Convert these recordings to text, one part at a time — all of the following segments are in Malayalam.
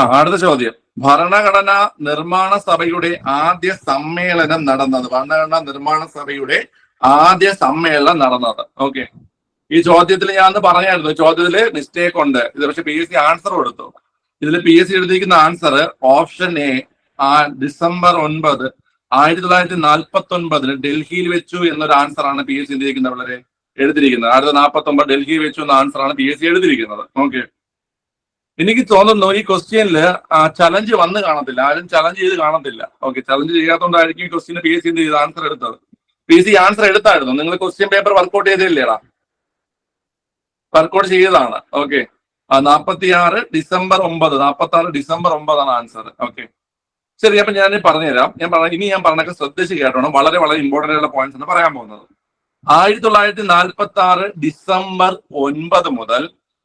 ആ അടുത്ത ചോദ്യം. ഭരണഘടനാ നിർമ്മാണ സഭയുടെ ആദ്യ സമ്മേളനം നടന്നത്. ഭരണഘടനാ നിർമ്മാണ സഭയുടെ ആദ്യ സമ്മേളനം നടന്നത്. ഓക്കെ ഈ ചോദ്യത്തിൽ ഞാൻ അന്ന് പറഞ്ഞായിരുന്നു ചോദ്യത്തിൽ മിസ്റ്റേക്ക് ഉണ്ട്. ഇത് പക്ഷെ പി എസ് സി ആൻസർ കൊടുത്തു. ഇതിൽ പി എസ് സി എഴുതിയിരിക്കുന്ന ആൻസർ ഓപ്ഷൻ എ ആ ഡിസംബർ ഒൻപത് ആയിരത്തി തൊള്ളായിരത്തി നാൽപ്പത്തി ഒൻപതിൽ ഡൽഹിയിൽ വെച്ചു എന്നൊരു ആൻസർ ആണ് പി എസ് സി എന്തിരിക്കുന്നത് വളരെ എഴുതിയിരിക്കുന്നത്. ആയിരത്തി നാൽപ്പത്തി ഒമ്പത് ഡൽഹിയിൽ വെച്ചു എന്ന ആൻസർ ആണ് പി എസ് സി എഴുതിയിരിക്കുന്നത്. ഓക്കെ എനിക്ക് തോന്നുന്നു ഈ ക്വസ്റ്റ്യനിൽ ചലഞ്ച് വന്ന് കാണത്തില്ല. ആരും ചലഞ്ച് ചെയ്ത് കാണത്തില്ല. ഓക്കെ ചലഞ്ച് ചെയ്യാത്തതുകൊണ്ടായിരിക്കും ഈ ക്വസ്റ്റ്യൻ പി എസ് സി ചെയ്ത് ആൻസർ എടുത്തത്. പി എസ് സി ആൻസർ എടുത്തായിരുന്നു. നിങ്ങൾ ക്വസ്റ്റ്യൻ പേപ്പർ വർക്കൗട്ട് ചെയ്തില്ലേടാ? വർക്കൗട്ട് ചെയ്തതാണ്. ഓക്കെ നാൽപ്പത്തി ആറ് ഡിസംബർ ഒമ്പത്. നാൽപ്പത്തി ആറ് ഡിസംബർ ഒമ്പതാണ് ആൻസർ ഓക്കെ ശരി അപ്പൊ ഞാൻ പറഞ്ഞുതരാം. ഞാൻ പറഞ്ഞ ഇനി ഞാൻ പറഞ്ഞൊക്കെ ശ്രദ്ധിച്ച് കേട്ടോണം. വളരെ വളരെ ഇമ്പോർട്ടന്റ് ആയിട്ടുള്ള പോയിന്റ്സ് ആണ് പറയാൻ പോകുന്നത്. ആയിരത്തി തൊള്ളായിരത്തി നാൽപ്പത്തി ആറ് ഡിസംബർ ഒൻപത് മുതൽ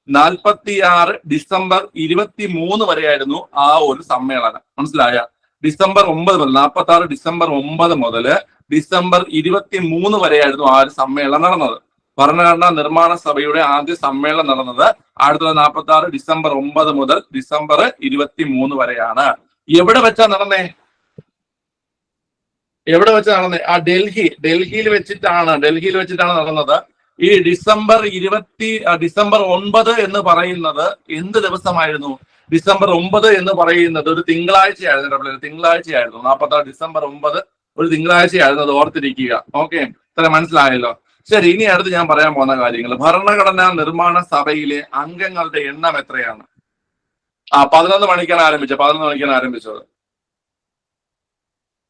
നാൽപ്പത്തി ആറ് ഡിസംബർ ഇരുപത്തി മൂന്ന് വരെയായിരുന്നു ആ ഒരു സമ്മേളനം. മനസ്സിലായ? ഡിസംബർ ഒമ്പത് മുതൽ നാൽപ്പത്തി ആറ് ഡിസംബർ ഒമ്പത് മുതൽ ഡിസംബർ ഇരുപത്തി മൂന്ന് വരെയായിരുന്നു ആ ഒരു സമ്മേളനം നടന്നത്. ഭരണഘടനാ നിർമ്മാണ സഭയുടെ ആദ്യ സമ്മേളനം നടന്നത് ആയിരത്തി തൊള്ളായിരത്തി നാൽപ്പത്തി ആറ് ഡിസംബർ ഒമ്പത് മുതൽ ഡിസംബർ ഇരുപത്തി മൂന്ന് വരെയാണ്. എവിടെ വെച്ചാ നടന്നേ? എവിടെ വെച്ചാ നടന്നേ? ആ ഡൽഹി ഡൽഹിയിൽ വെച്ചിട്ടാണ് ഡൽഹിയിൽ വെച്ചിട്ടാണ് നടന്നത്. ഈ ഡിസംബർ ഇരുപത്തി ഡിസംബർ ഒൻപത് എന്ന് പറയുന്നത് എന്ത് ദിവസമായിരുന്നു? ഡിസംബർ ഒമ്പത് എന്ന് പറയുന്നത് ഒരു തിങ്കളാഴ്ചയായിരുന്നു പിള്ളേരെ. തിങ്കളാഴ്ചയായിരുന്നു. നാൽപ്പത്തി ആറ് ഡിസംബർ ഒമ്പത് ഒരു തിങ്കളാഴ്ചയായിരുന്നു അത് ഓർത്തിരിക്കുക. ഓക്കെ? ഇത്ര മനസ്സിലായല്ലോ. ശരി ഇനി അടുത്ത് ഞാൻ പറയാൻ പോകുന്ന കാര്യങ്ങൾ. ഭരണഘടനാ നിർമ്മാണ സഭയിലെ അംഗങ്ങളുടെ എണ്ണം എത്രയാണ്? ആ പതിനൊന്ന് മണിക്കാണ് ആരംഭിച്ചത്. പതിനൊന്ന് മണിക്കാണ് ആരംഭിച്ചത്.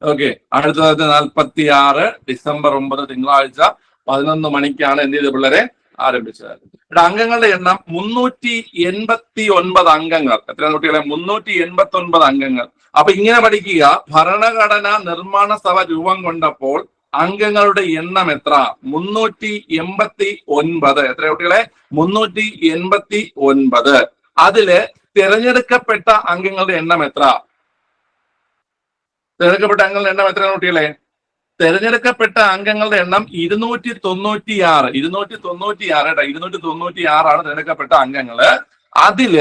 ഓക്കെ അടുത്തത് നാൽപ്പത്തി ആറ് ഡിസംബർ ഒമ്പത് തിങ്കളാഴ്ച. പതിനൊന്ന് മണിക്കാണ് എന്ത് ചെയ്ത് പിള്ളേരെ? ആരംഭിച്ചത്. ഇവിടെ അംഗങ്ങളുടെ എണ്ണം മുന്നൂറ്റി എൺപത്തി ഒൻപത് അംഗങ്ങൾ. എത്ര കുട്ടികളെ? മുന്നൂറ്റി എൺപത്തി ഒൻപത് അംഗങ്ങൾ. അപ്പൊ ഇങ്ങനെ പഠിക്കുക ഭരണഘടന നിർമ്മാണ സഭ രൂപം കൊണ്ടപ്പോൾ അംഗങ്ങളുടെ എണ്ണം എത്ര? മുന്നൂറ്റി എൺപത്തി ഒൻപത് എത്ര കുട്ടികളെ? മുന്നൂറ്റി എൺപത്തി ഒൻപത് അതിൽ തിരഞ്ഞെടുക്കപ്പെട്ട അംഗങ്ങളുടെ എണ്ണം എത്ര? തിരഞ്ഞെടുക്കപ്പെട്ട അംഗങ്ങളുടെ എണ്ണം എത്ര കുട്ടികളെ? തെരഞ്ഞെടുക്കപ്പെട്ട അംഗങ്ങളുടെ എണ്ണം ഇരുന്നൂറ്റി തൊണ്ണൂറ്റി ആറ് ഇരുന്നൂറ്റി തൊണ്ണൂറ്റി ആറ് കേട്ടോ ഇരുന്നൂറ്റി തൊണ്ണൂറ്റി ആറാണ് തിരഞ്ഞെടുക്കപ്പെട്ട അംഗങ്ങൾ. അതിൽ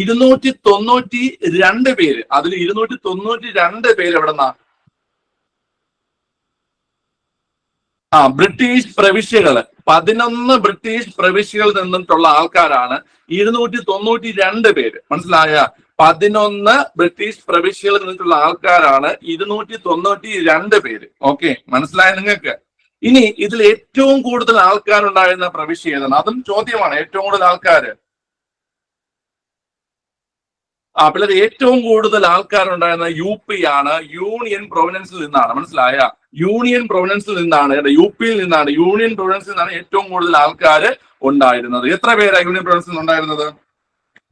ഇരുന്നൂറ്റി തൊണ്ണൂറ്റി രണ്ട് പേര് അതിൽ ഇരുന്നൂറ്റി തൊണ്ണൂറ്റി രണ്ട് പേര് എവിടെന്നാ? ആ ബ്രിട്ടീഷ് പ്രവിശ്യകൾ. പതിനൊന്ന് ബ്രിട്ടീഷ് പ്രവിശ്യകളിൽ നിന്നിട്ടുള്ള ആൾക്കാരാണ് ഇരുന്നൂറ്റി തൊണ്ണൂറ്റി രണ്ട് പേര്. മനസ്സിലായ? പതിനൊന്ന് ബ്രിട്ടീഷ് പ്രവിശ്യകളിൽ നിന്നിട്ടുള്ള ആൾക്കാരാണ് ഇരുന്നൂറ്റി തൊണ്ണൂറ്റി രണ്ട് പേര്. ഓക്കെ മനസ്സിലായ നിങ്ങൾക്ക്? ഇനി ഇതിൽ ഏറ്റവും കൂടുതൽ ആൾക്കാരുണ്ടായിരുന്ന പ്രവിശ്യ ഏതാണ്? അതും ചോദ്യമാണ് ഏറ്റവും കൂടുതൽ ആൾക്കാര്. ആ പിള്ളേർ ഏറ്റവും കൂടുതൽ ആൾക്കാരുണ്ടായിരുന്ന യു പി ആണ് യൂണിയൻ പ്രൊവിനൻസിൽ നിന്നാണ്. മനസ്സിലായ? യൂണിയൻ പ്രൊവിനൻസിൽ നിന്നാണ് യു പിയിൽ നിന്നാണ്. യൂണിയൻ പ്രൊവിനൻസിൽ നിന്നാണ് ഏറ്റവും കൂടുതൽ ആൾക്കാർ ഉണ്ടായിരുന്നത്. എത്ര പേരാണ് യൂണിയൻ പ്രൊവിനൻസിൽ ഉണ്ടായിരുന്നത്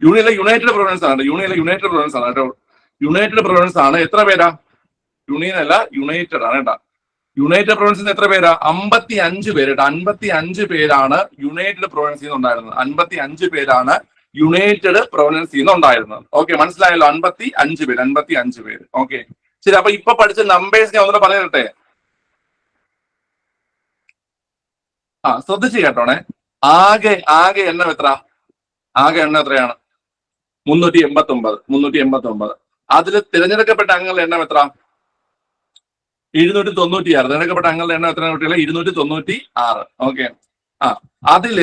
യൂണിയനിലെ യുണൈറ്റഡ് പ്രൊവിഡൻസ് ആണ്. യൂണിയനിലെ യുണൈറ്റഡ് പ്രൊവിഡൻസ് ആണ് യുണൈറ്റഡ് പ്രൊവിഡൻസ് ആണ്. എത്ര പേരാ? യൂണിയൻ അല്ല യുണൈറ്റഡ് ആണ് കേട്ടാ. യുണൈറ്റഡ് പ്രൊവിൻസിൽ എത്ര പേരാ? അമ്പത്തി അഞ്ച് പേര് കേട്ടോ. അൻപത്തി അഞ്ച് പേരാണ് യുണൈറ്റഡ് പ്രൊവിൻസിൽ നിന്ന് ഉണ്ടായിരുന്നത്. അൻപത്തി അഞ്ച് പേരാണ് യുണൈറ്റഡ് പ്രൊവിനൻസിൽ നിന്ന് ഉണ്ടായിരുന്നത്. ഓക്കെ മനസ്സിലായല്ലോ? അൻപത്തി അഞ്ച് പേര് അൻപത്തി അഞ്ച് പേര്. ഓക്കെ ശരി അപ്പൊ ഇപ്പൊ പഠിച്ച നമ്പേഴ്സ് ഞാൻ ഒന്നുകൂടെ പറയട്ടെ? ആ ശ്രദ്ധിച്ചു കേട്ടോണേ. ആകെ ആകെ എണ്ണം എത്ര ആകെ എണ്ണം എത്രയാണ്? മുന്നൂറ്റി എൺപത്തി ഒമ്പത് മുന്നൂറ്റി എൺപത്തി ഒമ്പത് അതിൽ തിരഞ്ഞെടുക്കപ്പെട്ട അംഗങ്ങളുടെ എണ്ണം എത്ര? ഇരുന്നൂറ്റി തൊണ്ണൂറ്റി ആറ് തിരഞ്ഞെടുക്കപ്പെട്ട അംഗങ്ങളുടെ എണ്ണം എത്ര കുട്ടികളെ? ഇരുന്നൂറ്റി തൊണ്ണൂറ്റി ആറ് ഓക്കെ. ആ അതിൽ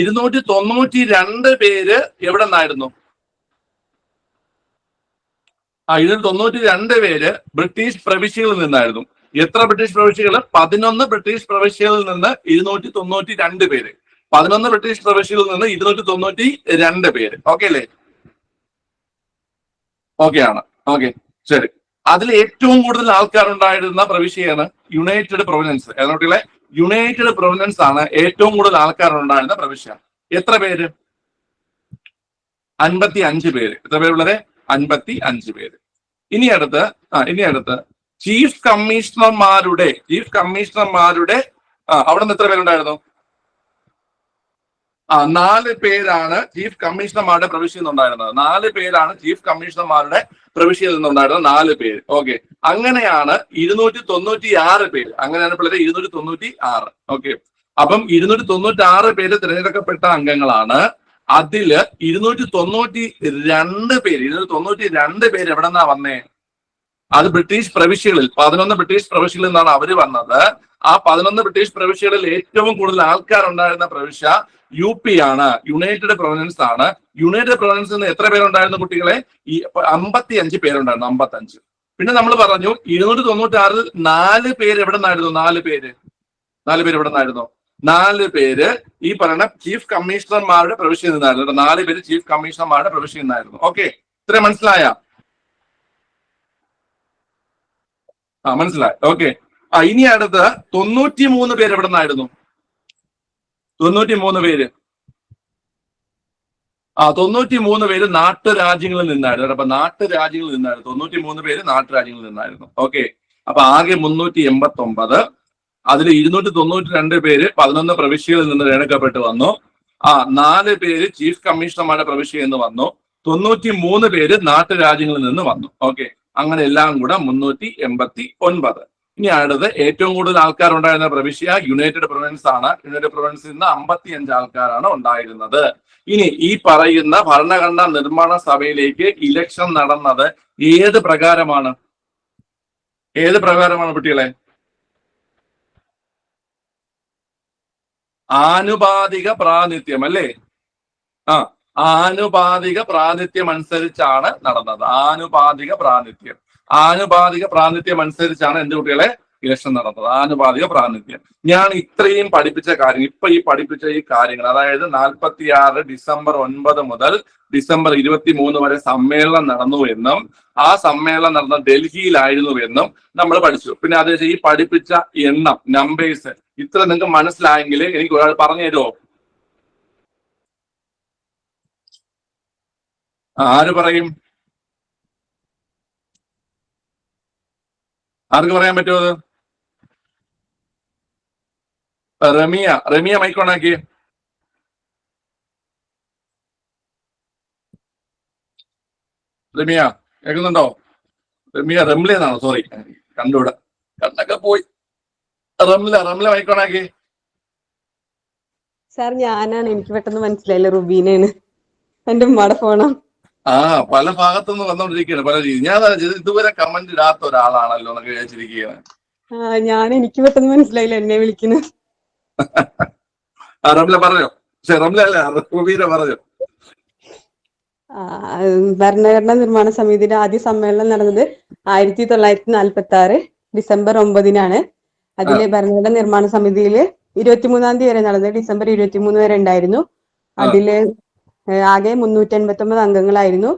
ഇരുന്നൂറ്റി തൊണ്ണൂറ്റി രണ്ട് പേര് എവിടെ നിന്നായിരുന്നു? ആ ഇരുന്നൂറ്റി തൊണ്ണൂറ്റി രണ്ട് പേര് ബ്രിട്ടീഷ് പ്രവിശ്യകളിൽ നിന്നായിരുന്നു. എത്ര ബ്രിട്ടീഷ് പ്രവിശ്യകൾ? പതിനൊന്ന് ബ്രിട്ടീഷ് പ്രവിശ്യകളിൽ നിന്ന് ഇരുന്നൂറ്റി തൊണ്ണൂറ്റി രണ്ട് പേര്. പതിനൊന്ന് ബ്രിട്ടീഷ് പ്രവിശ്യകളിൽ നിന്ന് ഇരുന്നൂറ്റി തൊണ്ണൂറ്റി രണ്ട് പേര്. ഓക്കെ അല്ലേ? ഓക്കെ ആണ് ഓക്കെ ശരി. അതിൽ ഏറ്റവും കൂടുതൽ ആൾക്കാരുണ്ടായിരുന്ന പ്രവിശ്യയാണ് യുണൈറ്റഡ് പ്രൊവിനൻസ് ഏതാ യുണൈറ്റഡ് പ്രൊവിനൻസ് ആണ് ഏറ്റവും കൂടുതൽ ആൾക്കാരുണ്ടായിരുന്ന പ്രവിശ്യ. എത്ര പേര്? അൻപത്തി അഞ്ച് പേര്. എത്ര പേരുള്ളത് അൻപത്തി അഞ്ച് പേര്. ഇനി അടുത്ത് ആ ഇനി അടുത്ത്. ചീഫ് കമ്മീഷണർമാരുടെ ചീഫ് കമ്മീഷണർമാരുടെ അവിടെ നിന്ന് എത്ര പേരുണ്ടായിരുന്നു? ആ നാല് പേരാണ് ചീഫ് കമ്മീഷണർമാരുടെ പ്രവിശ്യയിൽ നിന്നുണ്ടായിരുന്നത് നാല് പേരാണ് ചീഫ് കമ്മീഷണർമാരുടെ പ്രവിശ്യയിൽ നിന്നുണ്ടായിരുന്നത് നാല് പേര്. ഓക്കെ. അങ്ങനെയാണ് ഇരുന്നൂറ്റി തൊണ്ണൂറ്റി ആറ് പേര്. അങ്ങനെയാണ് പിള്ളേരെ ഇരുന്നൂറ്റി തൊണ്ണൂറ്റി ആറ് ഓക്കെ. അപ്പം ഇരുന്നൂറ്റി തൊണ്ണൂറ്റി ആറ് പേര് തിരഞ്ഞെടുക്കപ്പെട്ട അംഗങ്ങളാണ്. അതിൽ ഇരുന്നൂറ്റി തൊണ്ണൂറ്റി രണ്ട് പേര് ഇരുന്നൂറ്റി തൊണ്ണൂറ്റി രണ്ട് പേര് എവിടെ നിന്നാ വന്നേ? അത് ബ്രിട്ടീഷ് പ്രവിശ്യകളിൽ പതിനൊന്ന് ബ്രിട്ടീഷ് പ്രവിശ്യകളിൽ നിന്നാണ് അവർ വന്നത്. ആ പതിനൊന്ന് ബ്രിട്ടീഷ് പ്രവിശ്യകളിൽ ഏറ്റവും കൂടുതൽ ആൾക്കാരുണ്ടായിരുന്ന പ്രവിശ്യ യു പി ആണ് യുണൈറ്റഡ് പ്രൊവിൻസ് ആണ്. യുണൈറ്റഡ് പ്രൊവിൻസിൽ നിന്ന് എത്ര പേരുണ്ടായിരുന്നു കുട്ടികളെ? ഈ അമ്പത്തി അഞ്ച് പേരുണ്ടായിരുന്നു അമ്പത്തി അഞ്ച് പിന്നെ നമ്മൾ പറഞ്ഞു ഇരുന്നൂറ്റി തൊണ്ണൂറ്റി ആറിൽ നാല് പേര് എവിടെ നിന്നായിരുന്നു നാല് പേര്. നാല് പേര് എവിടെ നിന്നായിരുന്നു നാല് പേര് ഈ പറയുന്ന ചീഫ് കമ്മീഷണർമാരുടെ പ്രവിശ്യയിൽ നിന്നായിരുന്നു. നാല് പേര് ചീഫ് കമ്മീഷണർമാരുടെ പ്രവിശ്യയിൽ നിന്നായിരുന്നു. ഓക്കെ ഇത്ര മനസ്സിലായ? ആ മനസ്സിലായി. ഓക്കെ ആ ഇനി അടുത്ത് തൊണ്ണൂറ്റി മൂന്ന് പേര് എവിടെ നിന്നായിരുന്നു തൊണ്ണൂറ്റി മൂന്ന് പേര്. ആ തൊണ്ണൂറ്റി മൂന്ന് പേര് നാട്ടുരാജ്യങ്ങളിൽ നിന്നായിരുന്നു. അപ്പൊ നാട്ടുരാജ്യങ്ങളിൽ നിന്നായിരുന്നു. തൊണ്ണൂറ്റി മൂന്ന് പേര് നാട്ടുരാജ്യങ്ങളിൽ നിന്നായിരുന്നു. ഓക്കെ. അപ്പൊ ആകെ മുന്നൂറ്റി എൺപത്തി ഒമ്പത് അതിൽ ഇരുന്നൂറ്റി തൊണ്ണൂറ്റി രണ്ട് പേര് പതിനൊന്ന് പ്രവിശ്യകളിൽ നിന്ന് തിരഞ്ഞെടുക്കപ്പെട്ട് വന്നു. ആ നാല് പേര് ചീഫ് കമ്മീഷണർമാരുടെ പ്രവിശ്യയിൽ നിന്ന് വന്നു. തൊണ്ണൂറ്റി മൂന്ന് പേര് നാട്ടുരാജ്യങ്ങളിൽ നിന്ന് വന്നു. ഓക്കെ. അങ്ങനെ എല്ലാം കൂടെ മുന്നൂറ്റി എൺപത്തി ഒൻപത് ഇനി ഏറ്റവും കൂടുതൽ ആൾക്കാർ ഉണ്ടായിരുന്ന പ്രവിശ്യ യുണൈറ്റഡ് പ്രൊവിൻസ് ആണ്. യുണൈറ്റഡ് പ്രൊവിൻസിൽ നിന്ന് അമ്പത്തി അഞ്ച് ആൾക്കാരാണ് ഉണ്ടായിരുന്നത്. ഇനി ഈ പറയുന്ന ഭരണഘടനാ നിർമ്മാണ സഭയിലേക്ക് ഇലക്ഷൻ നടന്നത് ഏത് പ്രകാരമാണ്? ഏത് പ്രകാരമാണ് കുട്ടികളെ? ആനുപാതിക പ്രാതിനിധ്യം അല്ലേ? ആ ആനുപാതിക പ്രാതിനിധ്യം അനുസരിച്ചാണ് നടന്നത്. ആനുപാതിക പ്രാതിനിധ്യം. ആനുപാതിക പ്രാതിനിധ്യം അനുസരിച്ചാണ് എന്റെ കുട്ടികളെ ഇലക്ഷൻ നടന്നത്. ആനുപാതിക പ്രാതിനിധ്യം. ഞാൻ ഇത്രയും പഠിപ്പിച്ച കാര്യം ഇപ്പൊ ഈ പഠിപ്പിച്ച ഈ കാര്യങ്ങൾ അതായത് നാൽപ്പത്തിയാറ് ഡിസംബർ ഒൻപത് മുതൽ ഡിസംബർ ഇരുപത്തി മൂന്ന് വരെ സമ്മേളനം നടന്നു എന്നും ആ സമ്മേളനം നടന്ന ഡൽഹിയിലായിരുന്നു എന്നും നമ്മൾ പഠിച്ചു. പിന്നെ അത് ഈ പഠിപ്പിച്ച എണ്ണം നമ്പേഴ്സ് ഇത്ര നിങ്ങൾക്ക് മനസ്സിലായെങ്കിൽ എനിക്ക് ഒരാൾ പറഞ്ഞു തരുമോ? ആര് പറയും? ആർക്ക് പറയാൻ പറ്റുമോ അത് റമിയ. റമിയ മൈക്കോണാക്കി റമിയ കേൾക്കുന്നുണ്ടോ? റമിയ റംല എന്നാണോ? സോറി കണ്ടൂടെ കണ്ണൊക്കെ പോയി. റംല റംല മൈക്കോണാക്കി സാർ ഞാനാണ്. എനിക്ക് പെട്ടെന്ന് മനസ്സിലായില്ല. റുബീനാണ്. എന്റെ ഉമ്മയുടെ ഫോണാ. ആ പല ഭാഗത്തു നിന്ന് വന്നോണ്ടിരിക്കുകയാണ് പല രീതി. ഞാൻ. ഇതുവരെ കമന്റ് ഇടാത്ത ഒരാളാണല്ലോ എന്നൊക്കെ വിചാരിച്ചിരിക്കുകയാണ് ഞാൻ എനിക്ക് പെട്ടെന്ന് മനസ്സിലായില്ല എന്നെ വിളിക്കുന്നത് ഭരണഘടന റംല പറഞ്ഞോ. റംല അല്ല റബീര പറഞ്ഞോ. ആ, ഭരണഘടനാ നിർമ്മാണ സമിതിയുടെ ആദ്യ സമ്മേളനം നടന്നത് ആയിരത്തി തൊള്ളായിരത്തി നാൽപ്പത്തി ആറ് ഡിസംബർ ഒമ്പതിനാണ്. അതിലെ ഭരണഘടനാ നിർമ്മാണ സമിതിയിൽ ഇരുപത്തിമൂന്നാം തീയതി വരെ നടന്നത് ഡിസംബർ ഇരുപത്തിമൂന്ന് വരെ ഉണ്ടായിരുന്നു. അതിൽ ആകെ മുന്നൂറ്റി എൺപത്തി ഒമ്പത് അംഗങ്ങളായിരുന്നു.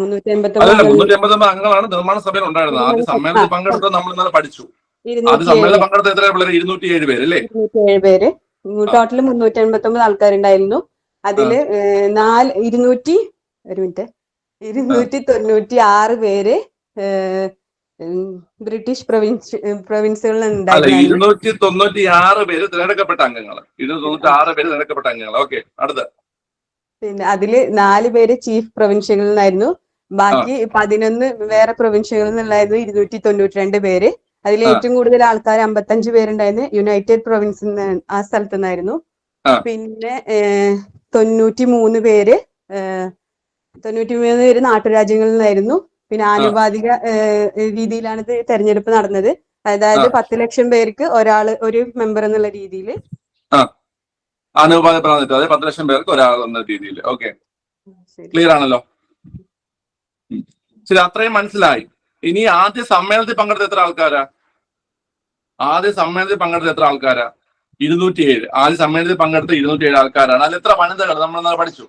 മുന്നൂറ്റി എൺപത്തി ഒമ്പത് അംഗങ്ങളാണ് നിർമ്മാണ സഭയിൽ ഉണ്ടായിരുന്നത്. ആദ്യ സമ്മേളനത്തിൽ പങ്കെടുത്തത് നമ്മൾ ഇന്നലെ പഠിച്ചു. സമ്മേളനം പങ്കെടുത്ത എത്ര പിള്ളേർ ഇരുന്നൂറ്റി ഏഴ് പേര് അല്ലേ? ഏഴ് പേര്. ടോട്ടൽ മുന്നൂറ്റി എൺപത്തി ഒമ്പത് ആൾക്കാരുണ്ടായിരുന്നു. അതിൽ നാല് ഇരുന്നൂറ്റി ഒരു മിനിറ്റ്. ഇരുന്നൂറ്റി തൊണ്ണൂറ്റി ആറ് പേര് ബ്രിട്ടീഷ് പ്രൊവിൻസ് പ്രൊവിൻസുകളിൽ ഉണ്ടായിരുന്നു ഇരുന്നൂറ്റി തൊണ്ണൂറ്റി ആറ് പേര് തിരഞ്ഞെടുക്കപ്പെട്ട അംഗങ്ങൾ ഇരുന്നൂറ്റി തൊണ്ണൂറ്റി ആറ് പേര് തിരഞ്ഞെടുക്കപ്പെട്ട അംഗങ്ങൾ ഓക്കെ അടുത്ത. പിന്നെ അതിൽ നാല് പേര് ചീഫ് പ്രൊവിൻഷ്യകളിൽ നിന്നായിരുന്നു. ബാക്കി പതിനൊന്ന് വേറെ പ്രൊവിൻഷ്യകളിൽ നിന്നുള്ളായിരുന്നു ഇരുന്നൂറ്റി തൊണ്ണൂറ്റി രണ്ട് പേര് അതിൽ ഏറ്റവും കൂടുതൽ ആൾക്കാർ അമ്പത്തഞ്ച് പേരുണ്ടായിരുന്നു യുണൈറ്റഡ് പ്രൊവിൻസിൽ നിന്ന് ആ സ്ഥലത്തു നിന്നായിരുന്നു. പിന്നെ തൊണ്ണൂറ്റി മൂന്ന് പേര് തൊണ്ണൂറ്റി മൂന്ന് പേര് നാട്ടുരാജ്യങ്ങളിൽ നിന്നായിരുന്നു. പിന്നെ ആനുപാതിക രീതിയിലാണ് ഇത് തെരഞ്ഞെടുപ്പ് നടന്നത്. അതായത്. പത്ത് ലക്ഷം പേർക്ക് ഒരാൾ ഒരു മെമ്പർ എന്നുള്ള രീതിയിൽ അനുപാത പ്രാതിനിധ്യം. അതായത് പത്ത് ലക്ഷം പേർക്ക് ഒരാൾ എന്ന രീതിയിൽ. ഓക്കെ ക്ലിയർ ആണല്ലോ. ശരി അത്രയും മനസ്സിലായി. ഇനി ആദ്യ സമ്മേളനത്തിൽ പങ്കെടുത്ത എത്ര ആൾക്കാരാ? ആദ്യ സമ്മേളനത്തിൽ പങ്കെടുത്ത എത്ര ആൾക്കാരാ? ഇരുന്നൂറ്റി ഏഴ് ആദ്യ സമ്മേളനത്തിൽ പങ്കെടുത്ത ഇരുന്നൂറ്റി ഏഴ് ആൾക്കാരാണ്. അതിൽ എത്ര വനിതകൾ? നമ്മൾ എന്നാൽ പഠിച്ചു?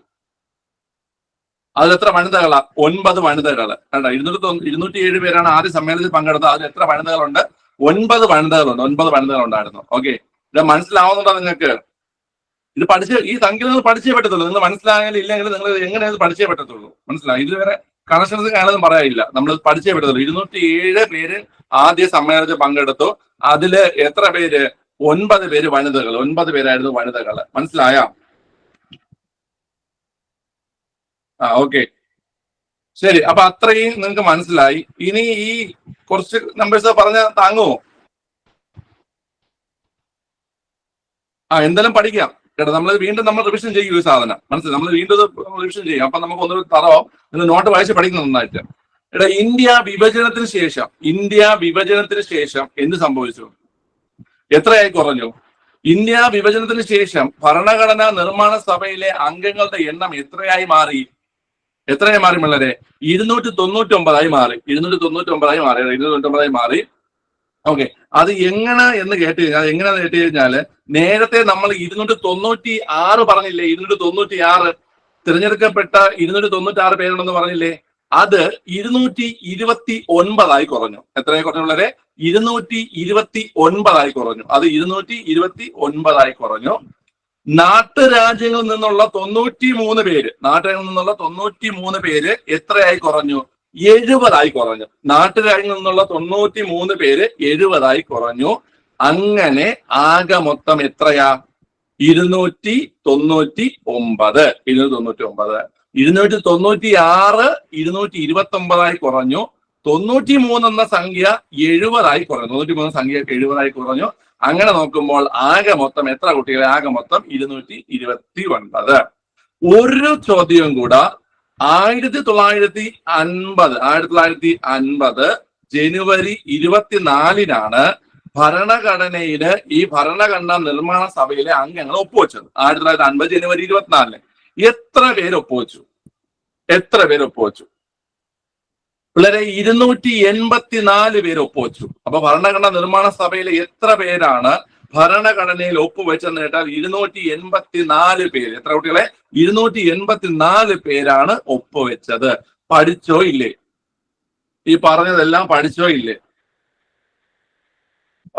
അതിൽ എത്ര വനിതകളാ? ഒൻപത് വനിതകൾ. കണ്ടോ? ഇരുന്നൂറ്റി ഇരുന്നൂറ്റി ഏഴ് പേരാണ് ആദ്യ സമ്മേളനത്തിൽ പങ്കെടുത്തത്. അതിൽ എത്ര വനിതകളുണ്ട്? ഒൻപത് വനിതകളുണ്ട്. ഒൻപത് വനിതകളുണ്ടായിരുന്നു. ഓക്കെ ഇത് മനസ്സിലാവുന്നുണ്ടോ നിങ്ങൾക്ക്? ഇത് പഠിച്ച് ഈ സംഖ്യ പഠിച്ചേ പറ്റത്തുള്ളൂ. നിങ്ങൾ മനസ്സിലാകലും ഇല്ലെങ്കിൽ നിങ്ങൾ എങ്ങനെ ഇത് പഠിച്ചേ പറ്റത്തുള്ളൂ. മനസ്സിലായി? ഇതുവരെ കണക്ഷൻസ് ഞാനൊന്നും പറയാനില്ല. നമ്മൾ പഠിച്ചേ പറ്റത്തുള്ളൂ. ഇരുന്നൂറ്റി ഏഴ് പേര് ആദ്യ സമ്മേളനത്തിൽ പങ്കെടുത്തു. അതിൽ എത്ര പേര്? ഒൻപത് പേര് വനിതകൾ ഒൻപത് പേരായിരുന്നു വനിതകൾ മനസ്സിലായ? ആ ഓക്കെ. ശരി. അപ്പൊ അത്രയും നിങ്ങൾക്ക് മനസ്സിലായി. ഇനി ഈ കുറച്ച് നമ്പേഴ്സ് പറഞ്ഞ താങ്ങുമോ ആ എന്തെല്ലാം പഠിക്കാം? കേട്ടോ നമ്മൾ വീണ്ടും നമ്മൾ റിവിഷൻ ചെയ്യും ഈ സാധനം. മനസ്സിലായി? നമ്മൾ വീണ്ടും റിവിഷൻ ചെയ്യും. അപ്പൊ നമുക്ക് ഒന്നൊരു തറോ നിങ്ങൾ നോട്ട് വായിച്ച് പഠിക്കുന്നത് നന്നായിട്ട്. എടാ ഇന്ത്യ വിഭജനത്തിന് ശേഷം ഇന്ത്യ വിഭജനത്തിന് ശേഷം എന്ത് സംഭവിച്ചു? എത്രയായി കുറഞ്ഞു? ഇന്ത്യ വിഭജനത്തിന് ശേഷം ഭരണഘടനാ നിർമ്മാണ സഭയിലെ അംഗങ്ങളുടെ എണ്ണം എത്രയായി മാറി? എത്രയായി മാറി മിള്ളരെ ഇരുന്നൂറ്റി തൊണ്ണൂറ്റി ഒമ്പതായി മാറി. ഇരുന്നൂറ്റി തൊണ്ണൂറ്റി ഒമ്പതായി മാറി ഇരുന്നൂറ്റി തൊണ്ണൂറ്റി ഒമ്പതായി മാറി. ഓക്കെ. അത് എങ്ങനെ എന്ന് കേട്ട് കഴിഞ്ഞാൽ എങ്ങനെയാന്ന് കേട്ട് കഴിഞ്ഞാൽ നേരത്തെ നമ്മൾ ഇരുന്നൂറ്റി തൊണ്ണൂറ്റി ആറ് പറഞ്ഞില്ലേ? ഇരുന്നൂറ്റി തൊണ്ണൂറ്റി ആറ് തിരഞ്ഞെടുക്കപ്പെട്ട ഇരുന്നൂറ്റി തൊണ്ണൂറ്റി ആറ് പേരുണ്ടെന്ന് പറഞ്ഞില്ലേ? അത് ഇരുന്നൂറ്റി ഇരുപത്തി ഒൻപതായി കുറഞ്ഞു. എത്രയായി കുറഞ്ഞുള്ളവരെ ഇരുന്നൂറ്റി ഇരുപത്തി ഒൻപതായി കുറഞ്ഞു. അത് ഇരുന്നൂറ്റി ഇരുപത്തി ഒൻപതായി കുറഞ്ഞു. നാട്ടുരാജ്യങ്ങളിൽ നിന്നുള്ള തൊണ്ണൂറ്റി മൂന്ന് പേര് നാട്ടുരാജ്യങ്ങളിൽ നിന്നുള്ള തൊണ്ണൂറ്റി മൂന്ന് പേര് എത്രയായി കുറഞ്ഞു? എഴുപതായി കുറഞ്ഞു. നാട്ടുരാജ്യങ്ങളിൽ നിന്നുള്ള തൊണ്ണൂറ്റി മൂന്ന് പേര് എഴുപതായി കുറഞ്ഞു. അങ്ങനെ ആകെ മൊത്തം എത്രയാ? ഇരുന്നൂറ്റി തൊണ്ണൂറ്റി ഒമ്പത്. ഇരുന്നൂറ്റി തൊണ്ണൂറ്റി ഒമ്പത്. ഇരുന്നൂറ്റി തൊണ്ണൂറ്റി ആറ് ഇരുന്നൂറ്റി ഇരുപത്തി ഒമ്പതായി കുറഞ്ഞു. തൊണ്ണൂറ്റി മൂന്ന് എന്ന സംഖ്യ എഴുപതായി കുറഞ്ഞു. തൊണ്ണൂറ്റി മൂന്ന് സംഖ്യ എഴുപതായി കുറഞ്ഞു. അങ്ങനെ നോക്കുമ്പോൾ ആകെ മൊത്തം എത്ര കുട്ടികളെ? ആകെ മൊത്തം ഇരുന്നൂറ്റി ഇരുപത്തി ഒൻപത് ഒരു ചോദ്യവും കൂടെ. ആയിരത്തി തൊള്ളായിരത്തി അൻപത് ആയിരത്തി തൊള്ളായിരത്തി അൻപത് ജനുവരി ഇരുപത്തിനാലിനാണ് ഭരണഘടനയിൽ ഈ ഭരണഘടനാ നിർമ്മാണ സഭയിലെ അംഗങ്ങൾ ഒപ്പുവെച്ചത്. ആയിരത്തി തൊള്ളായിരത്തി അൻപത് ജനുവരി ഇരുപത്തിനാലിന്. എത്ര പേര് ഒപ്പുവെച്ചു? എത്ര പേര് ഒപ്പുവെച്ചു? പിള്ളേരെ ഇരുന്നൂറ്റി എൺപത്തിനാല് പേര് ഒപ്പുവെച്ചു. അപ്പൊ ഭരണഘടനാ നിർമ്മാണ സഭയിലെ എത്ര പേരാണ് ഭരണഘടനയിൽ ഒപ്പുവെച്ചെന്ന് കേട്ടാൽ ഇരുന്നൂറ്റി എൺപത്തിനാല് പേര്. എത്ര കുട്ടികളെ? ഇരുന്നൂറ്റി എൺപത്തിനാല് പേരാണ് ഒപ്പുവെച്ചത്. പഠിച്ചോ ഇല്ലേ? ഈ പറഞ്ഞതെല്ലാം പഠിച്ചോ ഇല്ലേ?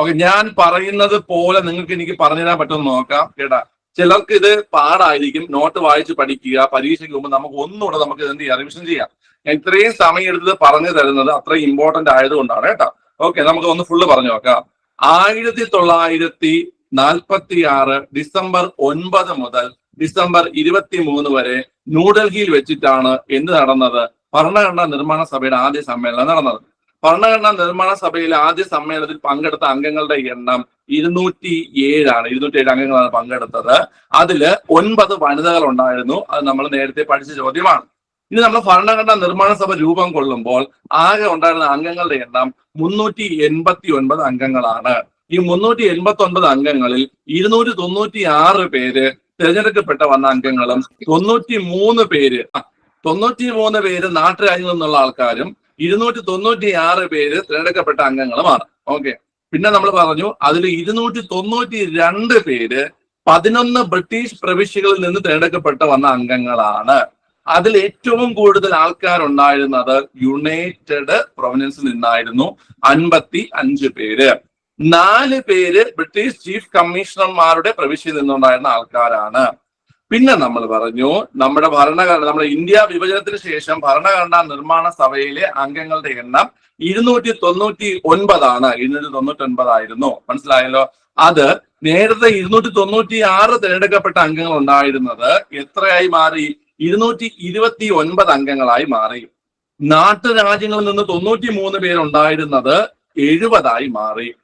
ഓക്കെ ഞാൻ പറയുന്നത് പോലെ നിങ്ങൾക്ക് എനിക്ക് പറഞ്ഞു തരാൻ പറ്റുമെന്ന് നോക്കാം. കേട്ടാ ചിലർക്ക് ഇത് പാടായിരിക്കും. നോട്ട് വായിച്ച് പഠിക്കുക പരീക്ഷയ്ക്ക് മുമ്പ് നമുക്ക് ഒന്നുകൂടെ നമുക്ക് എന്ത് ചെയ്യാം റിവിഷൻ ചെയ്യാം. ഞാൻ ഇത്രയും സമയം എടുത്ത് പറഞ്ഞു തരുന്നത് അത്രയും ഇമ്പോർട്ടന്റ് ആയതുകൊണ്ടാണ് കേട്ടോ. ഓക്കെ നമുക്ക് ഒന്ന് ഫുള്ള് പറഞ്ഞു നോക്കാം. ആയിരത്തി തൊള്ളായിരത്തി നാൽപ്പത്തി ആറ് ഡിസംബർ ഒൻപത് മുതൽ ഡിസംബർ ഇരുപത്തി മൂന്ന് വരെ ന്യൂഡൽഹിയിൽ വെച്ചിട്ടാണ് എന്ത് നടന്നത്? ഭരണഘടനാ നിർമ്മാണ സഭയുടെ ആദ്യ സമ്മേളനം നടന്നത്. ഭരണഘടനാ നിർമ്മാണ സഭയിലെ ആദ്യ സമ്മേളനത്തിൽ പങ്കെടുത്ത അംഗങ്ങളുടെ എണ്ണം ഇരുന്നൂറ്റി ഏഴാണ് ഇരുന്നൂറ്റി ഏഴ് അംഗങ്ങളാണ് പങ്കെടുത്തത്. അതിൽ ഒൻപത് വനിതകൾ ഉണ്ടായിരുന്നു. അത് നമ്മൾ നേരത്തെ പഠിച്ച ചോദ്യമാണ്. ഇനി നമ്മൾ ഭരണഘടനാ നിർമ്മാണ സഭ രൂപം കൊള്ളുമ്പോൾ ആകെ ഉണ്ടായിരുന്ന അംഗങ്ങളുടെ എണ്ണം മുന്നൂറ്റി എൺപത്തി ഒൻപത് അംഗങ്ങളാണ്. ഈ മുന്നൂറ്റി എൺപത്തി ഒൻപത് അംഗങ്ങളിൽ ഇരുന്നൂറ്റി തൊണ്ണൂറ്റി ആറ് പേര് തിരഞ്ഞെടുക്കപ്പെട്ട വന്ന അംഗങ്ങളും തൊണ്ണൂറ്റി മൂന്ന് പേര് തൊണ്ണൂറ്റി മൂന്ന് പേര് നാട്ടുരാജ്യങ്ങളിൽ നിന്നുള്ള ആൾക്കാരും ഇരുന്നൂറ്റി തൊണ്ണൂറ്റി ആറ് പേര് തിരഞ്ഞെടുക്കപ്പെട്ട അംഗങ്ങളുമാണ്. ഓക്കെ. പിന്നെ നമ്മൾ പറഞ്ഞു അതിൽ ഇരുന്നൂറ്റി തൊണ്ണൂറ്റി രണ്ട് പേര് പതിനൊന്ന് ബ്രിട്ടീഷ് പ്രവിശ്യകളിൽ നിന്ന് തിരഞ്ഞെടുക്കപ്പെട്ട വന്ന അംഗങ്ങളാണ്. അതിൽ ഏറ്റവും കൂടുതൽ ആൾക്കാർ ഉണ്ടായിരുന്നത് യുണൈറ്റഡ് പ്രൊവിനൻസിൽ നിന്നായിരുന്നു അൻപത്തി അഞ്ച് പേര്. നാല് പേര് ബ്രിട്ടീഷ് ചീഫ് കമ്മീഷണർമാരുടെ പ്രവിശ്യയിൽ നിന്നുണ്ടായിരുന്ന ആൾക്കാരാണ്. പിന്നെ നമ്മൾ പറഞ്ഞു നമ്മുടെ ഭരണഘടന നമ്മുടെ ഇന്ത്യ വിഭജനത്തിന് ശേഷം ഭരണഘടനാ നിർമ്മാണ സഭയിലെ അംഗങ്ങളുടെ എണ്ണം ഇരുന്നൂറ്റി തൊണ്ണൂറ്റി ഒൻപതാണ് ഇരുന്നൂറ്റി തൊണ്ണൂറ്റി ഒൻപതായിരുന്നു മനസ്സിലായല്ലോ? അത് നേരത്തെ ഇരുന്നൂറ്റി തൊണ്ണൂറ്റി ആറ് തിരഞ്ഞെടുക്കപ്പെട്ട അംഗങ്ങൾ ഉണ്ടായിരുന്നത് എത്രയായി മാറി? ഇരുന്നൂറ്റി ഇരുപത്തി ഒൻപത് അംഗങ്ങളായി മാറി. നാട്ടുരാജ്യങ്ങളിൽ നിന്ന് തൊണ്ണൂറ്റി മൂന്ന് പേരുണ്ടായിരുന്നത് എഴുപതായി മാറി.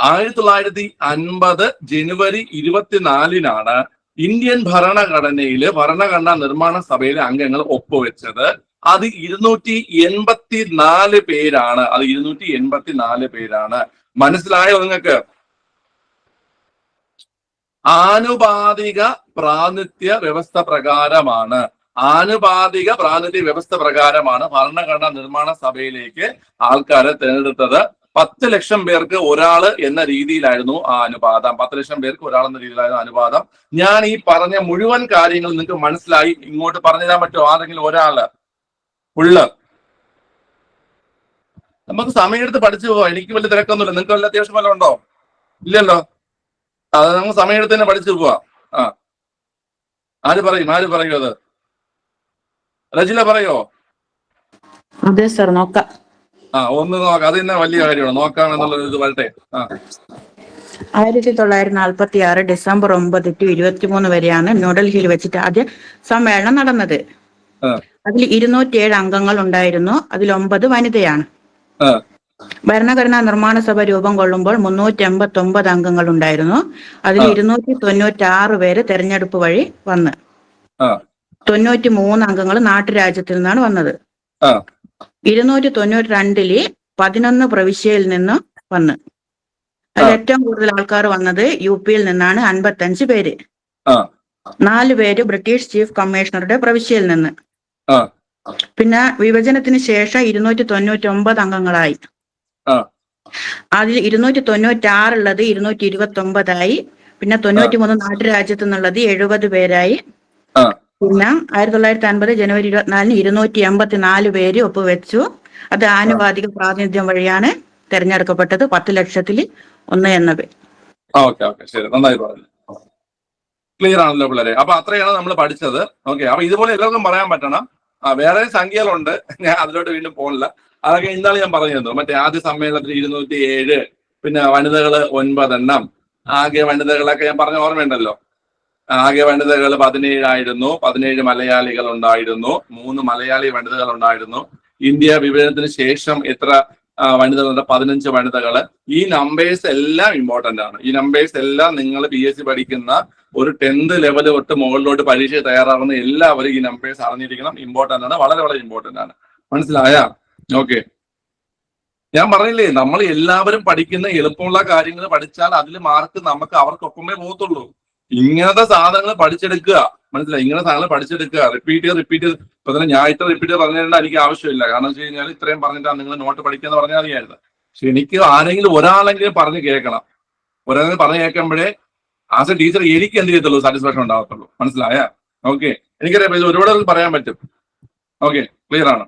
ആയിരത്തി തൊള്ളായിരത്തി അൻപത് ജനുവരി ഇരുപത്തിനാലിനാണ് ഇന്ത്യൻ ഭരണഘടനയിൽ ഭരണഘടനാ നിർമ്മാണ സഭയിലെ അംഗങ്ങൾ ഒപ്പുവെച്ചത്. അത് ഇരുന്നൂറ്റി എൺപത്തി നാല് പേരാണ്. അത് ഇരുന്നൂറ്റി എൺപത്തി നാല് പേരാണ്. മനസ്സിലായോ നിങ്ങൾക്ക്? ആനുപാതിക പ്രാതിനിധ്യ വ്യവസ്ഥ പ്രകാരമാണ്. ആനുപാതിക പ്രാതിനിധ്യ വ്യവസ്ഥ പ്രകാരമാണ് ഭരണഘടനാ നിർമ്മാണ സഭയിലേക്ക് ആൾക്കാരെ തിരഞ്ഞെടുത്തത്. പത്ത് ലക്ഷം പേർക്ക് ഒരാൾ എന്ന രീതിയിലായിരുന്നു ആ അനുപാതം. പത്ത് ലക്ഷം പേർക്ക് ഒരാൾ എന്ന രീതിയിലായിരുന്നു അനുപാതം. ഞാൻ ഈ പറഞ്ഞ മുഴുവൻ കാര്യങ്ങൾ നിങ്ങൾക്ക് മനസ്സിലായി. ഇങ്ങോട്ട് പറഞ്ഞു തരാൻ പറ്റുമോ? ആരെങ്കിലും ഒരാൾ? ഉള്ള. നമുക്ക് സമയമെടുത്ത് പഠിച്ചു പോവാം എനിക്ക് വലിയ തിരക്കൊന്നുമില്ല. നിങ്ങൾക്ക് വല്ല അത്യാവശ്യം വല്ല ഉണ്ടോ? ഇല്ലല്ലോ. അത് നമുക്ക് സമയമെടുത്ത് തന്നെ പഠിച്ചു പോവാം ആ. ആര് പറയും? ആര് പറയും അത്? രജില പറയോ? അതെ സർ നോക്കാം. ആ ഒന്ന് നോക്കാം. അത് തന്നെ വലിയ കാര്യമാണ്. നോക്കാം എന്നുള്ള ഇത് വരട്ടെ. ആ. ആയിരത്തി തൊള്ളായിരത്തി നാൽപ്പത്തി ആറ് ഡിസംബർ ഒമ്പത് ടു ഇരുപത്തിമൂന്ന് വരെയാണ് ന്യൂഡൽഹിയിൽ വെച്ചിട്ട് ആദ്യ സമ്മേളനം നടന്നത്. അതിൽ അതിൽ ഇരുന്നൂറ്റിയേഴ് അംഗങ്ങൾ ഉണ്ടായിരുന്നു. അതിൽ ഒമ്പത് വനിതയാണ്. ഭരണഘടനാ നിർമ്മാണ സഭ രൂപം കൊള്ളുമ്പോൾ മുന്നൂറ്റി എൺപത്തി ഒമ്പത് അംഗങ്ങൾ ഉണ്ടായിരുന്നു അതിൽ. ഇരുന്നൂറ്റി തൊണ്ണൂറ്റി ആറ് പേര് തെരഞ്ഞെടുപ്പ് വഴി വന്ന്. തൊണ്ണൂറ്റി മൂന്ന് അംഗങ്ങൾ നാട്ടുരാജ്യത്തിൽ നിന്നാണ് വന്നത്. ഇരുന്നൂറ്റി തൊണ്ണൂറ്റി രണ്ടിൽ പതിനൊന്ന് പ്രവിശ്യയിൽ നിന്ന് വന്ന് അതിൽ ഏറ്റവും കൂടുതൽ ആൾക്കാർ വന്നത് യു പിയിൽ നിന്നാണ് അൻപത്തഞ്ച് പേര്. നാല് പേര് ബ്രിട്ടീഷ് ചീഫ് കമ്മീഷണറുടെ പ്രവിശ്യയിൽ നിന്ന്. പിന്നെ വിഭജനത്തിന് ശേഷം ഇരുന്നൂറ്റി തൊണ്ണൂറ്റി ഒമ്പത് അംഗങ്ങളായി. അതിൽ ഇരുന്നൂറ്റി തൊണ്ണൂറ്റി ആറുള്ളത് ഇരുന്നൂറ്റി ഇരുപത്തി ഒമ്പതായി പിന്നെ തൊണ്ണൂറ്റി മൂന്ന് നാട്ടുരാജ്യത്ത് നിന്നുള്ളത് എഴുപത് പേരായി. പിന്നെ ആയിരത്തി തൊള്ളായിരത്തി അൻപത് ജനുവരി ഇരുപത്തിനാലിന് ഇരുന്നൂറ്റി എൺപത്തി നാല് പേര് ഒപ്പുവെച്ചു. അത് ആനുപാതിക പ്രാതിനിധ്യം വഴിയാണ് തെരഞ്ഞെടുക്കപ്പെട്ടത് പത്ത് ലക്ഷത്തിൽ ഒന്ന് എന്ന പേര് ഓക്കെ ഓക്കെ ശരി. നന്നായി പറഞ്ഞു. ക്ലിയർ ആണല്ലോ പിള്ളേരെ. അപ്പൊ അത്രയാണ് നമ്മൾ പഠിച്ചത്. ഓക്കെ അപ്പൊ ഇതുപോലെ എല്ലാവർക്കും പറയാൻ പറ്റണം. വേറെ സംഖ്യകളുണ്ട്. ഞാൻ അതിലോട്ട് വീണ്ടും പോകില്ല അതൊക്കെ എന്താണ് ഞാൻ പറഞ്ഞത് മറ്റേ ആദ്യ സമ്മേളനത്തിൽ ഇരുന്നൂറ്റി ഏഴ് പിന്നെ വനിതകൾ ഒൻപതെണ്ണം. ആകെ വനിതകളൊക്കെ ഞാൻ പറഞ്ഞ ഓർമ്മയുണ്ടല്ലോ. ആകെ വനിതകൾ പതിനേഴായിരുന്നു. പതിനേഴ് മലയാളികൾ ഉണ്ടായിരുന്നു. മൂന്ന് മലയാളി വനിതകൾ ഉണ്ടായിരുന്നു. ഇന്ത്യ വിഭജനത്തിന് ശേഷം എത്ര വനിതകളുണ്ട് പതിനഞ്ച് വനിതകൾ ഈ നമ്പേഴ്സ് എല്ലാം ഇമ്പോർട്ടന്റ് ആണ്. ഈ നമ്പേഴ്സ് എല്ലാം നിങ്ങൾ പി എസ് സി പഠിക്കുന്ന ഒരു ടെൻത്ത് ലെവൽ തൊട്ട് മുകളിലോട്ട് പരീക്ഷ തയ്യാറാകുന്ന എല്ലാവരും ഈ നമ്പേഴ്സ് അറിഞ്ഞിരിക്കണം. ഇമ്പോർട്ടന്റ് ആണ്. വളരെ വളരെ ഇമ്പോർട്ടന്റ് ആണ്. മനസ്സിലായ? ഓക്കെ. ഞാൻ പറഞ്ഞില്ലേ നമ്മൾ എല്ലാവരും പഠിക്കുന്ന എളുപ്പമുള്ള കാര്യങ്ങൾ പഠിച്ചാൽ അതിൽ മാർക്ക് നമുക്ക് അവർക്കൊപ്പമേ പോകത്തുള്ളൂ. ഇങ്ങനത്തെ സാധനങ്ങൾ പഠിച്ചെടുക്കുക. മനസ്സിലായി? ഇങ്ങനത്തെ സാധനങ്ങൾ പഠിച്ചെടുക്കുക. റിപ്പീറ്റ് ചെയ്ത് റിപ്പീറ്റ് ചെയ്ത്. ഇപ്പൊ തന്നെ ഞാൻ ഇത്ര റിപ്പീറ്റ് ചെയ്ത് പറഞ്ഞിട്ട് എനിക്ക് ആവശ്യമില്ല. കാരണം വെച്ച് കഴിഞ്ഞാൽ ഇത്രയും പറഞ്ഞിട്ടാണ് നിങ്ങൾ നോട്ട് പഠിക്കുക എന്ന് പറഞ്ഞാൽ അറിയായിരുന്നു പക്ഷെ എനിക്ക് ആരെങ്കിലും ഒരാളെങ്കിലും പറഞ്ഞ് കേൾക്കണം. ഒരാളെങ്കിലും പറഞ്ഞ് കേൾക്കുമ്പോഴേ ആസ് എ ടീച്ചർ എനിക്ക് എന്ത് ചെയ്യത്തുള്ളൂ? സാറ്റിസ്ഫാക്ഷൻ ഉണ്ടാകത്തുള്ളൂ. മനസ്സിലായ? ഓക്കെ. എനിക്കറിയാം ഇത് ഒരുപാട് പറയാൻ പറ്റും. ഓക്കെ ക്ലിയർ ആണ്?